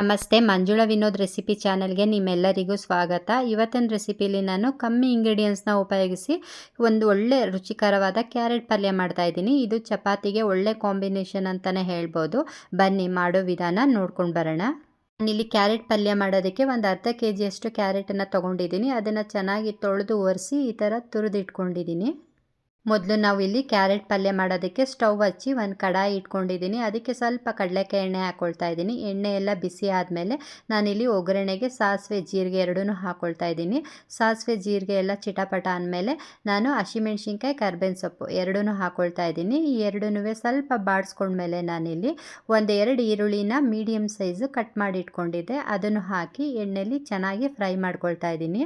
ನಮಸ್ತೆ, ಮಂಜುಳ ವಿನೋದ್ ರೆಸಿಪಿ ಚಾನಲ್ಗೆ ನಿಮ್ಮೆಲ್ಲರಿಗೂ ಸ್ವಾಗತ. ಇವತ್ತಿನ ರೆಸಿಪಿಲಿ ನಾನು ಕಮ್ಮಿ ಇಂಗ್ರೀಡಿಯೆಂಟ್ಸ್ನ ಉಪಯೋಗಿಸಿ ಒಂದು ಒಳ್ಳೆ ರುಚಿಕರವಾದ ಕ್ಯಾರೆಟ್ ಪಲ್ಯ ಮಾಡ್ತಾ ಇದ್ದೀನಿ. ಇದು ಚಪಾತಿಗೆ ಒಳ್ಳೆ ಕಾಂಬಿನೇಷನ್ ಅಂತಲೇ ಹೇಳ್ಬೋದು. ಬನ್ನಿ, ಮಾಡೋ ವಿಧಾನ ನೋಡ್ಕೊಂಡು ಬರೋಣ. ನಾನಿಲ್ಲಿ ಕ್ಯಾರೆಟ್ ಪಲ್ಯ ಮಾಡೋದಕ್ಕೆ ಒಂದು ಅರ್ಧ ಕೆ ಜಿಯಷ್ಟು ಕ್ಯಾರೆಟನ್ನು ತೊಗೊಂಡಿದ್ದೀನಿ. ಅದನ್ನು ಚೆನ್ನಾಗಿ ತೊಳೆದು ಒರೆಸಿ ಈ ಥರ ತುರಿದಿಟ್ಕೊಂಡಿದ್ದೀನಿ. ಮೊದಲು ನಾವು ಇಲ್ಲಿ ಕ್ಯಾರೆಟ್ ಪಲ್ಯ ಮಾಡೋದಕ್ಕೆ ಸ್ಟವ್ ಹಚ್ಚಿ ಒಂದು ಕಡಾಯಿ ಇಟ್ಕೊಂಡಿದ್ದೀನಿ. ಅದಕ್ಕೆ ಸ್ವಲ್ಪ ಕಡಲೆಕಾಯಿ ಎಣ್ಣೆ ಹಾಕ್ಕೊಳ್ತಾ ಇದ್ದೀನಿ. ಎಣ್ಣೆ ಎಲ್ಲ ಬಿಸಿ ಆದಮೇಲೆ ನಾನಿಲ್ಲಿ ಒಗ್ಗರಣೆಗೆ ಸಾಸಿವೆ ಜೀರಿಗೆ ಎರಡೂ ಹಾಕ್ಕೊಳ್ತಾ ಇದ್ದೀನಿ. ಸಾಸಿವೆ ಜೀರಿಗೆ ಎಲ್ಲ ಚಿಟಪಟ ಅಂದಮೇಲೆ ನಾನು ಹಸಿಮೆಣ್ಸಿನ್ಕಾಯಿ, ಕರ್ಬೇವಿನ ಸೊಪ್ಪು ಎರಡೂ ಹಾಕ್ಕೊಳ್ತಾ ಇದ್ದೀನಿ. ಈ ಎರಡೂ ಸ್ವಲ್ಪ ಬಾಡಿಸ್ಕೊಂಡ್ಮೇಲೆ ನಾನಿಲ್ಲಿ ಒಂದು ಎರಡು ಈರುಳ್ಳಿನ ಮೀಡಿಯಮ್ ಸೈಜು ಕಟ್ ಮಾಡಿ ಇಟ್ಕೊಂಡಿದ್ದೆ. ಅದನ್ನು ಹಾಕಿ ಎಣ್ಣೆಯಲ್ಲಿ ಚೆನ್ನಾಗಿ ಫ್ರೈ ಮಾಡ್ಕೊಳ್ತಾ ಇದ್ದೀನಿ.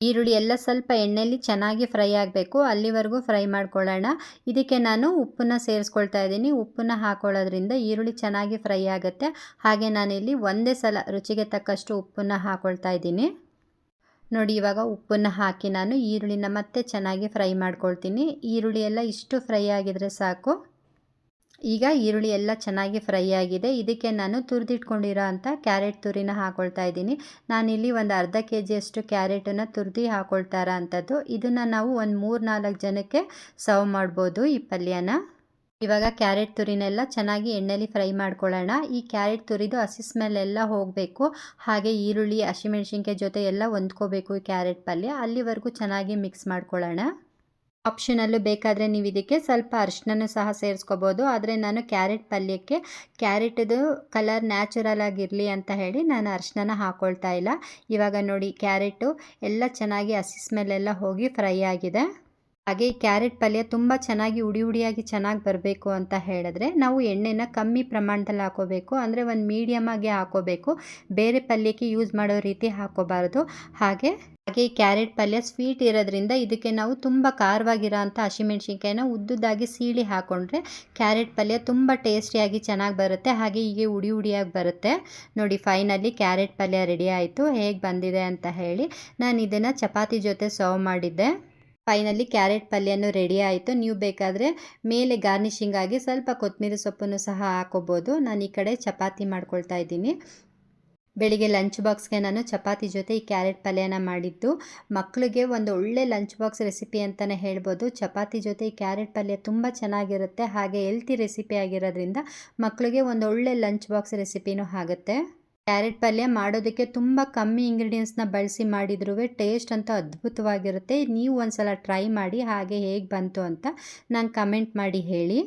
ಈರುಳ್ಳಿ ಎಲ್ಲ ಸ್ವಲ್ಪ ಎಣ್ಣೆಯಲ್ಲಿ ಚೆನ್ನಾಗಿ ಫ್ರೈ ಆಗಬೇಕು. ಅಲ್ಲಿವರೆಗೂ ಫ್ರೈ ಮಾಡ್ಕೊಳ್ಳೋಣ. ಇದಕ್ಕೆ ನಾನು ಉಪ್ಪನ್ನ ಸೇರಿಸ್ಕೊಳ್ತಾ ಇದ್ದೀನಿ. ಉಪ್ಪನ್ನ ಹಾಕೊಳ್ಳೋದ್ರಿಂದ ಈರುಳ್ಳಿ ಚೆನ್ನಾಗಿ ಫ್ರೈ ಆಗುತ್ತೆ. ಹಾಗೆ ನಾನಿಲ್ಲಿ ಒಂದೇ ಸಲ ರುಚಿಗೆ ತಕ್ಕಷ್ಟು ಉಪ್ಪನ್ನ ಹಾಕೊಳ್ತಾ ಇದ್ದೀನಿ. ನೋಡಿ, ಇವಾಗ ಉಪ್ಪನ್ನು ಹಾಕಿ ನಾನು ಈರುಳ್ಳಿನ ಮತ್ತೆ ಚೆನ್ನಾಗಿ ಫ್ರೈ ಮಾಡ್ಕೊಳ್ತೀನಿ. ಈರುಳ್ಳಿ ಎಲ್ಲ ಇಷ್ಟು ಫ್ರೈ ಆಗಿದರೆ ಸಾಕು. ಈಗ ಈರುಳ್ಳಿ ಎಲ್ಲ ಚೆನ್ನಾಗಿ ಫ್ರೈ ಆಗಿದೆ. ಇದಕ್ಕೆ ನಾನು ತುರಿದಿಟ್ಕೊಂಡಿರೋ ಅಂಥ ಕ್ಯಾರೆಟ್ ತುರಿನ ಹಾಕೊಳ್ತಾ ಇದ್ದೀನಿ. ನಾನಿಲ್ಲಿ ಒಂದು ಅರ್ಧ ಕೆ ಜಿಯಷ್ಟು ಕ್ಯಾರೆಟನ್ನು ತುರಿದು ಹಾಕೊಳ್ತಾರ ಅಂಥದ್ದು. ಇದನ್ನು ನಾವು ಒಂದು ಮೂರು ನಾಲ್ಕು ಜನಕ್ಕೆ ಸರ್ವ್ ಮಾಡ್ಬೋದು ಈ ಪಲ್ಯನ. ಇವಾಗ ಕ್ಯಾರೆಟ್ ತುರಿನೆಲ್ಲ ಚೆನ್ನಾಗಿ ಎಣ್ಣೆಲಿ ಫ್ರೈ ಮಾಡ್ಕೊಳ್ಳೋಣ. ಈ ಕ್ಯಾರೆಟ್ ತುರಿದು ಹಸಿ ಸ್ಮೆಲ್ ಹೋಗಬೇಕು. ಹಾಗೆ ಈರುಳ್ಳಿ, ಹಸಿಮೆಣ್ಸಿನ್ಕಾಯಿ ಜೊತೆ ಎಲ್ಲ ಹೊಂದ್ಕೋಬೇಕು ಈ ಕ್ಯಾರೆಟ್ ಪಲ್ಯ. ಅಲ್ಲಿವರೆಗೂ ಚೆನ್ನಾಗಿ ಮಿಕ್ಸ್ ಮಾಡ್ಕೊಳ್ಳೋಣ. ಆಪ್ಷನಲ್ಲೂ ಬೇಕಾದರೆ ನೀವು ಇದಕ್ಕೆ ಸ್ವಲ್ಪ ಅರಿಶಿನೂ ಸಹ ಸೇರಿಸ್ಕೋಬೋದು. ಆದರೆ ನಾನು ಕ್ಯಾರೆಟ್ ಪಲ್ಯಕ್ಕೆ ಕ್ಯಾರೆಟ್ದು ಕಲರ್ ನ್ಯಾಚುರಲ್ ಆಗಿರಲಿ ಅಂತ ಹೇಳಿ ನಾನು ಅರಿಶಿನ ಹಾಕ್ಕೊಳ್ತಾ ಇಲ್ಲ. ಇವಾಗ ನೋಡಿ ಕ್ಯಾರೆಟು ಎಲ್ಲ ಚೆನ್ನಾಗಿ ಹಸಿ ಸ್ಮೆಲ್ಲೆಲ್ಲ ಹೋಗಿ ಫ್ರೈ ಆಗಿದೆ. ಹಾಗೆ ಈ ಕ್ಯಾರೆಟ್ ಪಲ್ಯ ತುಂಬ ಚೆನ್ನಾಗಿ ಉಡಿ ಉಡಿಯಾಗಿ ಚೆನ್ನಾಗಿ ಬರಬೇಕು ಅಂತ ಹೇಳಿದ್ರೆ ನಾವು ಎಣ್ಣೆನ ಕಮ್ಮಿ ಪ್ರಮಾಣದಲ್ಲಿ ಹಾಕೋಬೇಕು. ಅಂದರೆ ಒಂದು ಮೀಡಿಯಮ್ ಆಗಿ ಹಾಕೋಬೇಕು. ಬೇರೆ ಪಲ್ಯಕ್ಕೆ ಯೂಸ್ ಮಾಡೋ ರೀತಿ ಹಾಕೋಬಾರ್ದು. ಹಾಗೆ ಹಾಗೆ ಈ ಕ್ಯಾರೆಟ್ ಪಲ್ಯ ಸ್ವೀಟ್ ಇರೋದ್ರಿಂದ ಇದಕ್ಕೆ ನಾವು ತುಂಬ ಖಾರವಾಗಿರೋ ಅಂಥ ಹಸಿಮೆಣ್ಸಿನ್ಕಾಯಿನ ಉದ್ದುದ್ದಾಗಿ ಸೀಳಿ ಹಾಕ್ಕೊಂಡ್ರೆ ಕ್ಯಾರೆಟ್ ಪಲ್ಯ ತುಂಬ ಟೇಸ್ಟಿಯಾಗಿ ಚೆನ್ನಾಗಿ ಬರುತ್ತೆ. ಹಾಗೆ ಹೀಗೆ ಉಡಿ ಉಡಿಯಾಗಿ ಬರುತ್ತೆ. ನೋಡಿ ಫೈನಲಿ ಕ್ಯಾರೆಟ್ ಪಲ್ಯ ರೆಡಿ ಆಯಿತು. ಹೇಗೆ ಬಂದಿದೆ ಅಂತ ಹೇಳಿ. ನಾನು ಇದನ್ನು ಚಪಾತಿ ಜೊತೆ ಸರ್ವ್ ಮಾಡಿದ್ದೆ. ಫೈನಲಿ ಕ್ಯಾರೆಟ್ ಪಲ್ಯನೂ ರೆಡಿ ಆಯಿತು. ನೀವು ಬೇಕಾದರೆ ಮೇಲೆ ಗಾರ್ನಿಷಿಂಗಾಗಿ ಸ್ವಲ್ಪ ಕೊತ್ತಂಬರಿ ಸೊಪ್ಪನ್ನು ಸಹ ಹಾಕೋಬೋದು. ನಾನು ಈ ಕಡೆ ಚಪಾತಿ ಮಾಡ್ಕೊಳ್ತಾ ಇದ್ದೀನಿ. ಬೆಳಿಗ್ಗೆ ಲಂಚ್ ಬಾಕ್ಸ್ಗೆ ನಾನು ಚಪಾತಿ ಜೊತೆ ಈ ಕ್ಯಾರೆಟ್ ಪಲ್ಯನ ಮಾಡಿದ್ದು. ಮಕ್ಕಳಿಗೆ ಒಂದು ಒಳ್ಳೆ ಲಂಚ್ ಬಾಕ್ಸ್ ರೆಸಿಪಿ ಅಂತಲೇ ಹೇಳ್ಬೋದು. ಚಪಾತಿ ಜೊತೆ ಈ ಕ್ಯಾರೆಟ್ ಪಲ್ಯ ತುಂಬ ಚೆನ್ನಾಗಿರುತ್ತೆ. ಹಾಗೆ ಹೆಲ್ತಿ ರೆಸಿಪಿ ಆಗಿರೋದ್ರಿಂದ ಮಕ್ಕಳಿಗೆ ಒಂದು ಒಳ್ಳೆ ಲಂಚ್ ಬಾಕ್ಸ್ ರೆಸಿಪಿನೂ ಆಗುತ್ತೆ. ಕ್ಯಾರೆಟ್ ಪಲ್ಯ ಮಾಡೋದಕ್ಕೆ ತುಂಬ ಕಮ್ಮಿ ಇಂಗ್ರೀಡಿಯೆಂಟ್ಸ್ನ ಬಳಸಿ ಮಾಡಿದ್ರೂ ಟೇಸ್ಟ್ ಅಂತ ಅದ್ಭುತವಾಗಿರುತ್ತೆ. ನೀವು ಒಂದ್ಸಲ ಟ್ರೈ ಮಾಡಿ ಹಾಗೆ ಹೇಗೆ ಬಂತು ಅಂತ ನಂಗೆ ಕಮೆಂಟ್ ಮಾಡಿ ಹೇಳಿ.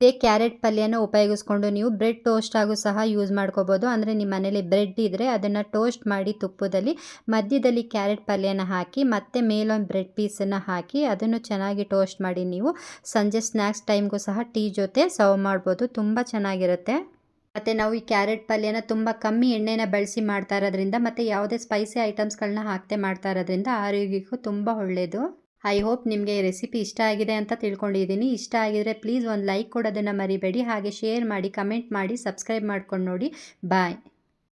ಇದೇ ಕ್ಯಾರೆಟ್ ಪಲ್ಯನ ಉಪಯೋಗಿಸ್ಕೊಂಡು ನೀವು ಬ್ರೆಡ್ ಟೋಸ್ಟ್ ಆಗೂ ಸಹ ಯೂಸ್ ಮಾಡ್ಕೋಬೋದು. ಅಂದರೆ ನಿಮ್ಮ ಮನೇಲಿ ಬ್ರೆಡ್ ಇದ್ದರೆ ಅದನ್ನು ಟೋಸ್ಟ್ ಮಾಡಿ ತುಪ್ಪದಲ್ಲಿ ಮಧ್ಯದಲ್ಲಿ ಕ್ಯಾರೆಟ್ ಪಲ್ಯನ ಹಾಕಿ ಮತ್ತೆ ಮೇಲೊಂದು ಬ್ರೆಡ್ ಪೀಸನ್ನು ಹಾಕಿ ಅದನ್ನು ಚೆನ್ನಾಗಿ ಟೋಸ್ಟ್ ಮಾಡಿ ನೀವು ಸಂಜೆ ಸ್ನ್ಯಾಕ್ಸ್ ಟೈಮ್ಗೂ ಸಹ ಟೀ ಜೊತೆ ಸರ್ವ್ ಮಾಡ್ಬೋದು. ತುಂಬ ಚೆನ್ನಾಗಿರುತ್ತೆ. ಮತ್ತು ನಾವು ಈ ಕ್ಯಾರೆಟ್ ಪಲ್ಯನ ತುಂಬ ಕಮ್ಮಿ ಎಣ್ಣೆನ ಬಳಸಿ ಮಾಡ್ತಾ ಇರೋದ್ರಿಂದ ಮತ್ತು ಯಾವುದೇ ಸ್ಪೈಸಿ ಐಟಮ್ಸ್ಗಳನ್ನ ಹಾಕದೆ ಮಾಡ್ತಾ ಇರೋದ್ರಿಂದ ಆರೋಗ್ಯಕ್ಕೂ ತುಂಬ ಒಳ್ಳೆಯದು ಐ ಹೋಪ್ ನಿಮಗೆ ಈ ರೆಸಿಪಿ ಇಷ್ಟ ಆಗಿದೆ ಅಂತ ತಿಳ್ಕೊಂಡಿದ್ದೀನಿ ಇಷ್ಟ ಆಗಿದರೆ ಪ್ಲೀಸ್ ಒಂದು ಲೈಕ್ ಕೊಡೋದನ್ನು ಮರಿಬೇಡಿ. ಹಾಗೆ ಶೇರ್ ಮಾಡಿ ಕಮೆಂಟ್ ಮಾಡಿ ಸಬ್ಸ್ಕ್ರೈಬ್ ಮಾಡ್ಕೊಂಡು ನೋಡಿ. ಬಾಯ್